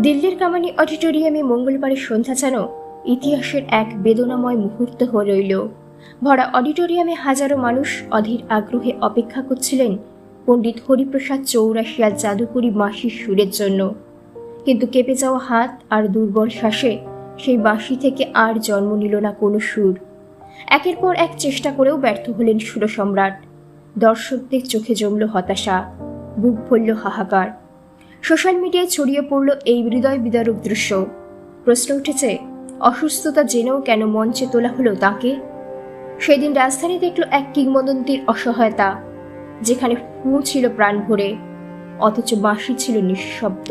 দিল্লির কামানি অডিটোরিয়ামে মঙ্গলবারের সন্ধ্যা যেন ইতিহাসের এক বেদনাময় মুহূর্ত হয়ে রইল। ভরা অডিটোরিয়ামে হাজারো মানুষ অধীর আগ্রহে অপেক্ষা করছিলেন পণ্ডিত হরিপ্রসাদ চৌরাশিয়ার জাদুকরি মাসির সুরের জন্য। কিন্তু কেঁপে যাওয়া হাত আর দুর্বল শ্বাসে সেই বাঁশি থেকে আর জন্ম নিল না কোনো সুর। একের পর এক চেষ্টা করেও ব্যর্থ হলেন সুরসম্রাট। দর্শকদের চোখে জমল হতাশা, বুক ভরল হাহাকার। সোশ্যাল মিডিয়ায় ছড়িয়ে পড়ল এই হৃদয় বিদারক দৃশ্য। প্রশ্ন উঠেছে, অসুস্থতা জেনেও কেন মঞ্চে তোলা হলো তাকে? সেদিন রাজধানী দেখল এক কিংবদন্তির অসহায়তা, যেখানে হু ছিল প্রাণ ভরে, অথচ বাঁশি ছিল নিঃশব্দ।